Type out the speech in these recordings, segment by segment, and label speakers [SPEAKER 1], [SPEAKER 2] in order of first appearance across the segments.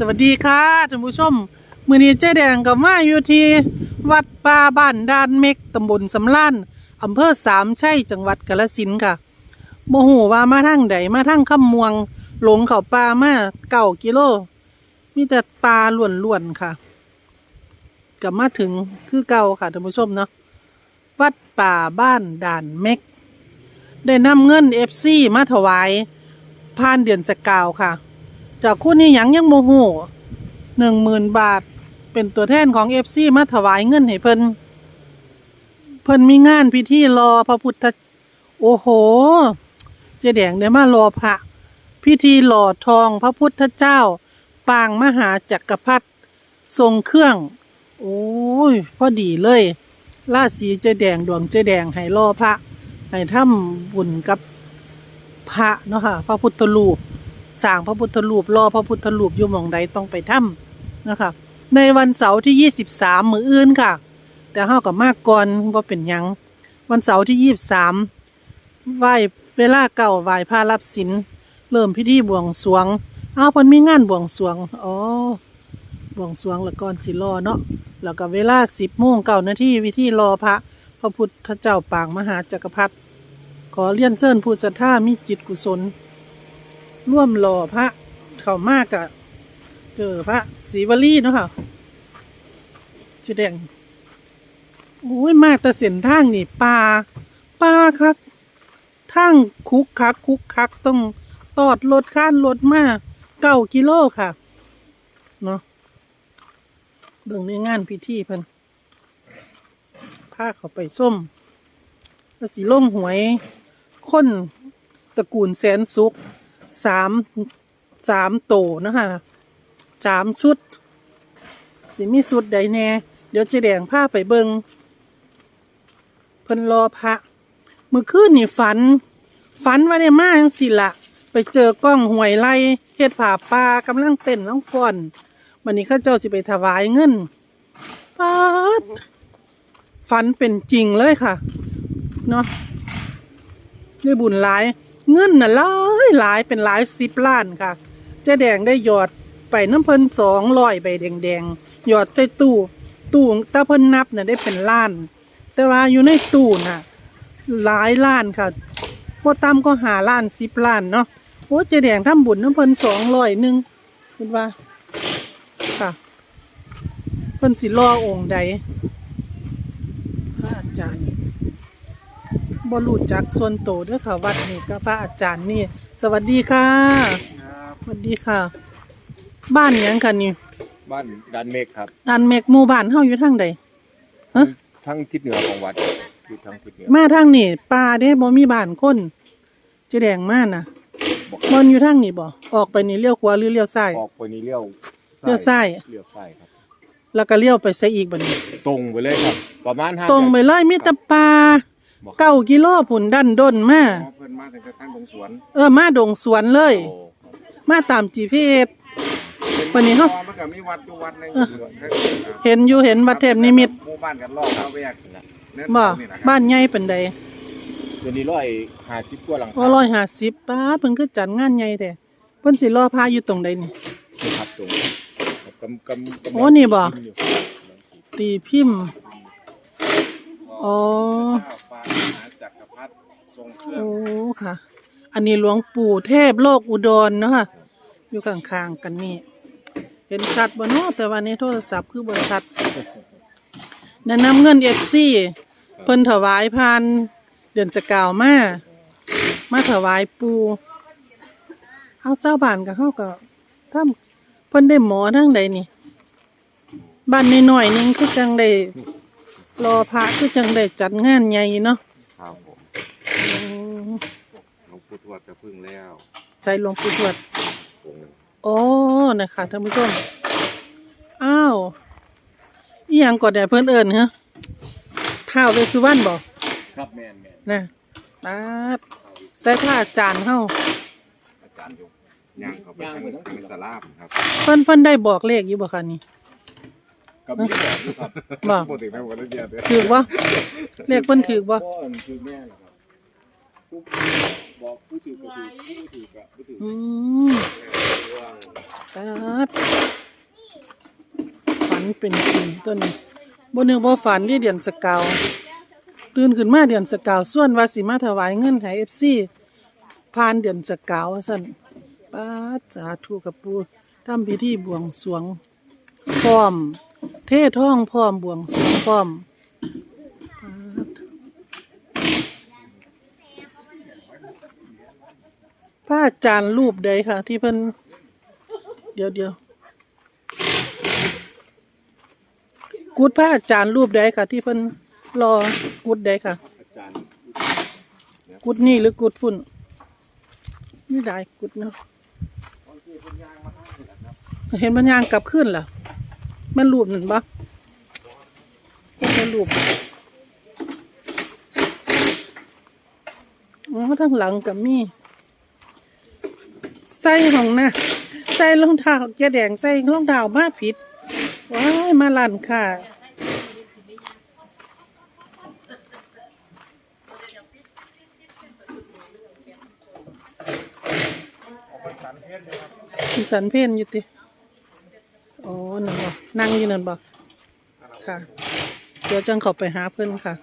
[SPEAKER 1] สวัสดีค่ะท่านผู้ชม มือนี้เจ๊แดงกับมาอยู่ที่วัดป่าบ้านด้านเมกตำบลสำล้านอำเภอสามชัยจังหวัดกาฬสินธุ์ค่ะโมโหว่ามาทางใดมาทางคำมวง หลงเขาป่ามาเก้ากิโล มีแต่ปลาล้วนๆค่ะกลับมาถึงคือเก่าค่ะท่านผู้ชมเนาะวัดป่าบ้านด่านเมกได้นำเงินเอฟซีมาถวายผ่านเดือนจะกาวค่ะ จากคู่นี้หยังยังโมโหหนึ่งหมื่นบาท เป็นตัวแทนของเอฟซีมาถวายเงินให้เพิ่นเพิ่นมีงานพิธีรอพระพุทธ โอ้โห เจแดงได้มารอพระ พิธีหล่อทองพระพุทธเจ้า ปางมหาจักรพรรดิทรงเครื่อง โอ้ยพอดีเลยราศีเจแดงดวงเจแดงให้รอพระให้ทำบุญกับพระเนาะค่ะพระพุทธรูป สร้างพระพุทธรูปรอพระพุทธรูปอยู่หมองใดต้องไปถ้ำนะคะ ในวันเสาร์ที่ 23 มืออื่นค่ะ แต่เฮากับมากก่อนว่าเป็นหยัง วันเสาร์ที่ 23ไหว้เวลาเก่าไหว้พระรับศีลเริ่มพิธีบวงสรวงอ้าวเพิ่นมีงานบวงสรวงอ๋อบวงสรวงแล้วก่อนสิรอเนาะแล้วก็เวลา 10โมงเก้านาทีวิธีรอพระพระพุทธเจ้าปางมหาจักรพรรดิขอเลี่ยนเชิญผู้ศรัทธามีจิตกุศล ร่วมรอพระเขามากะเจอพระศรีวลีเนาะค่ะจะแดงโอ้ยมากแต่เส้นทางนี่ป่าป่าคักทางคุกคัก คุกคักต้องตอดรถข้านรถมาเก้ากิโลค่ะเนาะเบิ่งในงานพิธีเพิ่นพาเขาไปส้มแล้วสีล่งหวย คนตระกูลแสนสุข สามสามโตนะคะสามชุด สิมีสุดใดแน่ เดี๋ยวจะแดงผ้าไปเบิงเพิ่นรอพระมือคืนนี่ฝัน ฝันว่าได้มาจังสิละไปเจอกล้องหวยไล่เฮ็ดผ่าปลากำลังเต้นน้องฟอนวันนี้ข้าเจ้าสิไปถวายเงินปาดฝันเป็นจริงเลยค่ะ เนาะได้บุญหลาย เงินน่ะหลายหลายเป็นหลายสิบล้านค่ะเจ๊แดงได้หยอดไปน้ำเพิ่นสองร้อยใบแดงๆหยอดใส่ตู้ตู้ตาเพิ่นนับน่ะได้เป็นล้าน แต่ว่าอยู่ในตู้น่ะหลายล้านค่ะว่าตามก็หาล้านสิบล้านเนาะโอ้เจ๊แดงทำบุญน้ำเพิ่นสองร้อยหนึ่งคุณว่าค่ะเพิ่นสิรอองค์ใด พระอาจารย์ บรู้จักส่วนโตวเด้วยค่ะ วัดนี่ก็พระอาจารย์นี่ สวัสดีค่ะ
[SPEAKER 2] ครับ
[SPEAKER 1] สวัสดีค่ะ บ้านหยังค่ะนี่
[SPEAKER 2] บ้านดันเมฆครับ
[SPEAKER 1] ดันเมกหมู่บ้านเฮาอยู่ทางใด ฮะ
[SPEAKER 2] ทั้งทิศเหนือของวัดอยู่ทางทิศเหนือ
[SPEAKER 1] มาทางนี่ป่าเด้บ่มีบ้านคนเจะแดงมาน่ะ
[SPEAKER 2] บอก
[SPEAKER 1] มันอยู่ทางนี่บ่ออกไปนี่เลี้ยวขวาหรือเลี้ยวซ้าย
[SPEAKER 2] ออกไปนี่เลี้ยว
[SPEAKER 1] เลี้ยวซ้าย
[SPEAKER 2] เลี้ยวซ้ายครับ
[SPEAKER 1] แล้วก็เลี้ยวไปใส่อีกบัดนี้
[SPEAKER 2] ตรงไปเลยครับ ประมาณห้า
[SPEAKER 1] ตรงไปเลยมีแต่ป่า
[SPEAKER 2] บอก
[SPEAKER 1] เก้ากิโลผุนดันด้นมา
[SPEAKER 3] อ๋อเพิ่นมาถึงกระทั่งตรงสวน
[SPEAKER 1] เออมาดงสวนเลย
[SPEAKER 2] โอ้
[SPEAKER 1] มาตาม GPS วันนี้เฮา
[SPEAKER 3] อ๋อมันก็มีวัดอยู่วัดหนึง
[SPEAKER 1] เออ
[SPEAKER 3] อยู่ครับ
[SPEAKER 1] เห็นอยู่เห็นวัดเทพนิมิตร
[SPEAKER 3] หมู่บ้านกันรอบเขาแวกเนิน
[SPEAKER 1] บ่
[SPEAKER 3] เขานี่นะครับ
[SPEAKER 1] บ้านใหญ่เป็นใด
[SPEAKER 2] เดี๋ยวนี้ร้อยห้าสิบกว่าหลังคา
[SPEAKER 1] ว่าร้อยห้าสิบป้าดเพิ่นคือจัดงานใหญ่แต่เพิ่นสิรอพาอยู่ตรงใดนี่
[SPEAKER 2] ครับตรงกำกำกำลัง
[SPEAKER 1] โอ้นี่บ่
[SPEAKER 2] พิมพ์อยู่
[SPEAKER 1] ตีพิมพ์ อ๋อ
[SPEAKER 3] ดทรงเครื่อง
[SPEAKER 1] โอ้ค่ะ อันนี้หลวงปู่เทพโลกอุดรเนาะค่ะ อยู่ข้างๆกันนี่ เห็นชัดบ่เนาะแต่ว่าในโทรศัพท์คือบ่ชัดแนะนำเงิน FC เพิ่นถวายผ่านเดือนจะกล่าวมามาถวายปูเอาเจ้าบ้านกับเฮาก็ทำเพิ่นได้หมอทางใดนี่บ้านน้อยๆนึงคือจังได้รอพระคือจังได้จัดงานใหญ่เนาะ
[SPEAKER 3] ครับผม
[SPEAKER 1] อืม
[SPEAKER 3] หลวง ปู่ทวดก็พึ่งแล้ว
[SPEAKER 1] ใจหลวงปู่ทวด
[SPEAKER 3] องค์หนึ่ง
[SPEAKER 1] โอ้นะคะท่านผู้ชม อ้าวอีหยังก่อนแด่เพิ่นเอิ้นฮะท้าวเวสสุวรรณบ่
[SPEAKER 2] ครับแมนแมน
[SPEAKER 1] นะปาดใส่ผ้าจานเฮา
[SPEAKER 3] อาจารย์อยู่ย่างเขาไปทางทางสลามครับ
[SPEAKER 1] เพิ่นเพิ่นได้บอกเลขอยู่บ่คะนี่
[SPEAKER 2] กับมีแบบอยู่ครับ
[SPEAKER 1] บ่
[SPEAKER 3] พูดถึงในวันนี้เดียวเด้อ
[SPEAKER 1] ถือบ่เลขเพิ่นถือบ่
[SPEAKER 2] ก็คือแม่แหละครับผู้ บอกผู้ถือก็ถือผู้ถือก็ผู้ถือ
[SPEAKER 1] อืมปาดเป็นจริงตัวนี้บ่นึกบ่ฝันที่เดือนสกาว ตื่นขึ้นมาเดือนสกาวส่วนว่าสิมาถวายเงินให้ FC ผ่านเดือนสกาวว่าซั่นป้าดสาธุกับปูทำพิธีบวงสรวงพร้อม เทท่องพร้อมบวงสรวงพร้อมป๊าด พระอาจารย์รูปใดค่ะ ที่เพิ่นเดี๋ยวเดี๋ยวกุดพระอาจารย์รูปใดค่ะ ที่เพิ่นรอกุดใดค่ะ
[SPEAKER 3] อาจารย์
[SPEAKER 1] กุดนี่หรือกุดพุ่นนี่ได้กุดเนาะเห็นมันยางกลับขึ้นล่ะแมันรูปหนึ่งปะแมันรูปอ๋อทั้งหลังกับมีใส่ของนะใส่รองเท้าแกแดงใส่รองเท้ามาผิดว้ายมาลันค่ะคุณสันเพนอยู่ติอ๋อนั่นบ่นั่งอยู่นั่นบ่ค่ะ เดี๋ยวจังเข้าไปหาเพิ่นค่ะ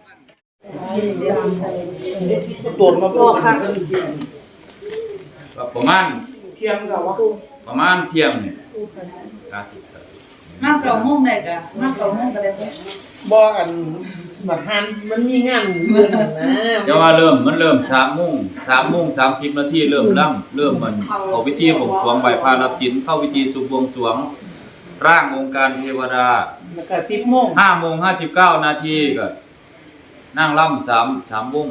[SPEAKER 4] ประมาณ
[SPEAKER 1] เทียมกับว่า
[SPEAKER 4] ประมาณเที่ยงเนี่ยครับ
[SPEAKER 5] มากเก่าโมุ่งได้กะมากเก่าโมุ่งก็ได้เด้
[SPEAKER 6] บ่อันบัดหันมันมีงานเรื่องนะ
[SPEAKER 4] เดี๋ยวว่าเริ่มมันเริ่มสามโมงสามโมงสามสิบนาทีเริ่มล่ำเริ่มมันเข้าพิธีบวงสรวงใบพารับศีลเข้าพิธีสุบวงสรวง ร่างองค์การเทวดา
[SPEAKER 6] แล้วก็10โมง
[SPEAKER 4] ห้าโมงห้าสิบเก้านาทีก็นั่งล่ำสามสามวง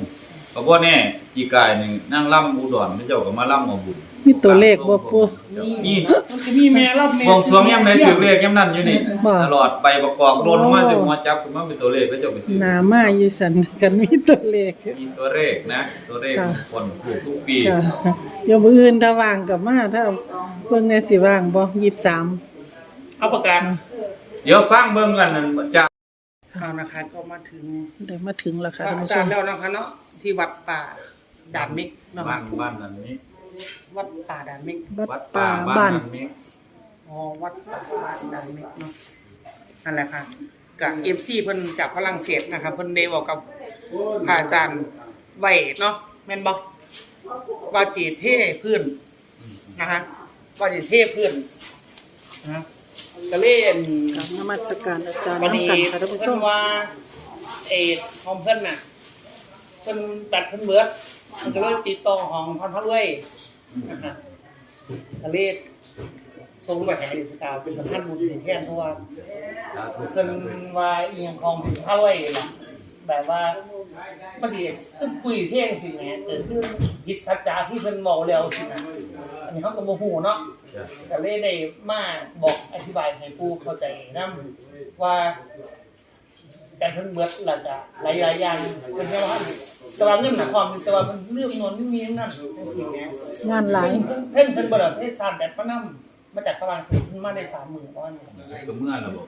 [SPEAKER 4] ก็บ่แน่ปีกายหนึ่งนั่งล่ำอุดรพระเจ้าก็มาล่ำมาบุญ
[SPEAKER 1] มีตัวเลขบ่ปู่
[SPEAKER 4] นี่
[SPEAKER 6] มันก็มีแม่รับแม่
[SPEAKER 4] บวงสรวงยามใดถือเลขยามนั้นอยู่นี่
[SPEAKER 1] บ่
[SPEAKER 4] ตลอดใบประกอบโดนลงมาสิหัวจับขึ้นมาเป็นตัวเลขพระเจ้าไปซื้อ
[SPEAKER 1] หนามาอยู่สันกันมีตัวเลข
[SPEAKER 4] มีตัวเลขนะ ตัวเลข
[SPEAKER 1] ค่ะ
[SPEAKER 4] คนถูกทุกปี
[SPEAKER 1] ค่ะเดี๋ยวมื้ออื่นถ้าว่างก็มาถ้าเบิ่งในสิว่างบ่23
[SPEAKER 6] เอาประกาศ
[SPEAKER 4] เดี๋ยวฟังเบิ่งกันนั่นจะ
[SPEAKER 6] เอานะคะก็มาถึง
[SPEAKER 1] ได้มาถึงแล้วค่ะ
[SPEAKER 6] พระ
[SPEAKER 1] ท่าน
[SPEAKER 6] อา
[SPEAKER 1] ผู้ช
[SPEAKER 6] จาร
[SPEAKER 1] ม
[SPEAKER 6] ย์แล้วนะคะเนาะที่วัดป่าด่านมิกเนาะ
[SPEAKER 4] บ้านบ้านนั้นนี้
[SPEAKER 6] วัดป่าด่านมิก
[SPEAKER 1] วัดป่าบ้าน
[SPEAKER 4] นี้
[SPEAKER 6] อ๋อวัดป่าบ้านด่านมิกเนาะนั่นแหละค่ะกับ FC เพิ่นจากฝรั่งเศสนะครับเพิ่นได้บอกกับพระอาจารย์ไว้เนาะแม่นบ่ว่าจีเท่พื้นนะฮะว่าจีเท่พื้นนะก็เล่น
[SPEAKER 1] กับนมัสการอาจารย์
[SPEAKER 6] วัน
[SPEAKER 1] นำ
[SPEAKER 6] นี้
[SPEAKER 1] กันค่ะท่านผู้ช
[SPEAKER 6] เพิ่
[SPEAKER 1] ม
[SPEAKER 6] นว่าเอดของเพิ่นน่ะเพิ่นตัดเพิ่นเบิดมันก็เลยติดต่อของพันพระรวย นะเลยส่งไปให้ดิสกาวเป็นสัมพันธ์บุญถึงแทนเพราะว่าเพิ่นว่าอีหยังของพระรวยล่ะแบบว่าบ่สิตึ้งคุยเท่งสิแหมเกิดขึ้นผิดสัจจาที่เพิ่นบอกแล้วสินะอันนี้เฮาก็บ่ฮู้เนาะก็เลยได้มาบอกอธิบายให้ผู้เข้าใจนํว่าการเพิ่นเบิดหลักจะหลายๆอย่างเป็นแค่ว่า แต่ว่าเงินหนักความแต่ว่ามันเรื่องนนนี่มีนั่นจังซี่แหม
[SPEAKER 1] งานหลาย
[SPEAKER 6] เพิ่นเพิ่นบ่ได้เทศสารแบบพระนำมาจากฝรั่งเศสเพิ่นมาได้30,000ว่านี่
[SPEAKER 4] ก็เมื่อระบบ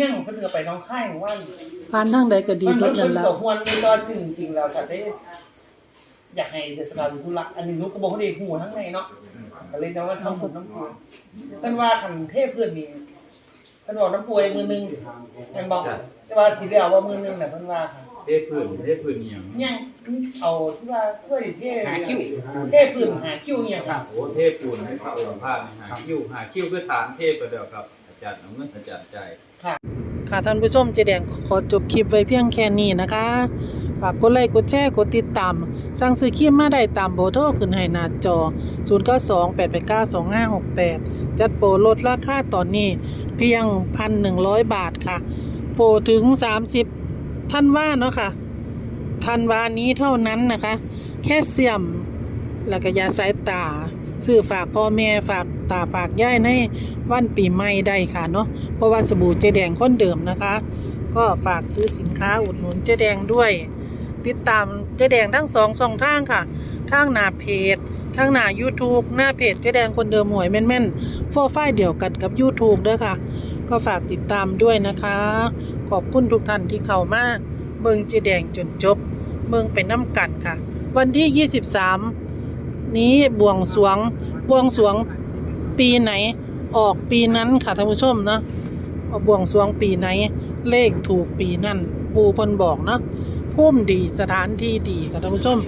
[SPEAKER 6] ยังเพิ่นก็ไปน้องค่ายว่านี่
[SPEAKER 1] ผ่านทางใดก็ดี
[SPEAKER 6] มัน
[SPEAKER 1] เบิด
[SPEAKER 6] เพิ่
[SPEAKER 1] นั่
[SPEAKER 6] น
[SPEAKER 1] นล่ะ
[SPEAKER 6] ก็ควรมีตัวสิ่งจริงๆแล้วก็ได้อยากให้เทศกาลธุระอันนี้นุกก็บ่ได้ฮู้ทั้งในเนาะก็เลยจะว่าทำบุญน้ำพุเพิ่นว่าคันเทพเพื่อนนี่เพิ่นบอกน้ำป่วยมือหนึงแม่นบอกแต่ว่าสิแล้วว่ามือหนึงน่ะเพิ่นว่าค่ะ
[SPEAKER 4] เด้พื้นเด้พื้นเอียง
[SPEAKER 6] ยังเอาที่ว่าเพื่อเทหาคิวเทพื้นหาคิวเนี่ยค่ะ
[SPEAKER 4] โอ้เทปูนให้พระองค์พระนี่หาคิ้วหาคิ้วคือฐานเทพไปเดียวครับ อาจารย์เอาเงินอาจารย์ใจาย
[SPEAKER 1] ค่ะท่านผู้ชมเจแดงขอจบคลิปไว้เพียงแค่นี้นะคะ ฝากกดไลค์กดแชร์กดติดตาม สั่งซื้อครีมมาได้ตามเบอร์โทรขึ้นให้หน้าจอ 0928892568 จัดโปรลดราคาตอนนี้เพียง 1,100 บาทค่ะ โปรถึง 30 ท่านว่าเนาะค่ะทันวานี้เท่านั้นนะคะ แค่เสียมแล้วก็ยาสายตาซื้อฝากพ่อแม่ฝากตาฝากย่ายในวันปีใหม่ได้ค่ะเนาะเพราะว่าสบู่เจแดงค้นเดิมนะคะ ก็ฝากซื้อสินค้าอุดหนุนเจแดงด้วย ติดตามเจแดงทั้งสองช่องทางค่ะทางหน้าเพจทางหน้า YouTube หน้าเพจเจแดงคนเดิมหวยแม่นๆโฟร์ไฟล์เดียวกันกับ YouTube เด้อค่ะ ก็ฝากติดตามด้วยนะคะ ขอบคุณทุกท่านที่เข้ามาเมืองเจแดงจนจบ เมืองเป็นน้ำกันค่ะ วันที่ 23 นี้บวงสวงบวงสวงปีไหนออกปีนั้นค่ะท่านผู้ชมเนาะบวงสวงปีไหน เลขถูกปีนั่นปูพนบอกเนาะพุ่มดีสถานที่ดีค่ะท่านผู้ชม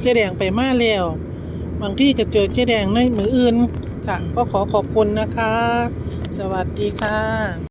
[SPEAKER 1] เจแดงไปมาแล้วบางที่ก็เจอเจแดงในมืออื่นค่ะ ก็ขอขอบคุณนะคะ สวัสดี ดีค่ะ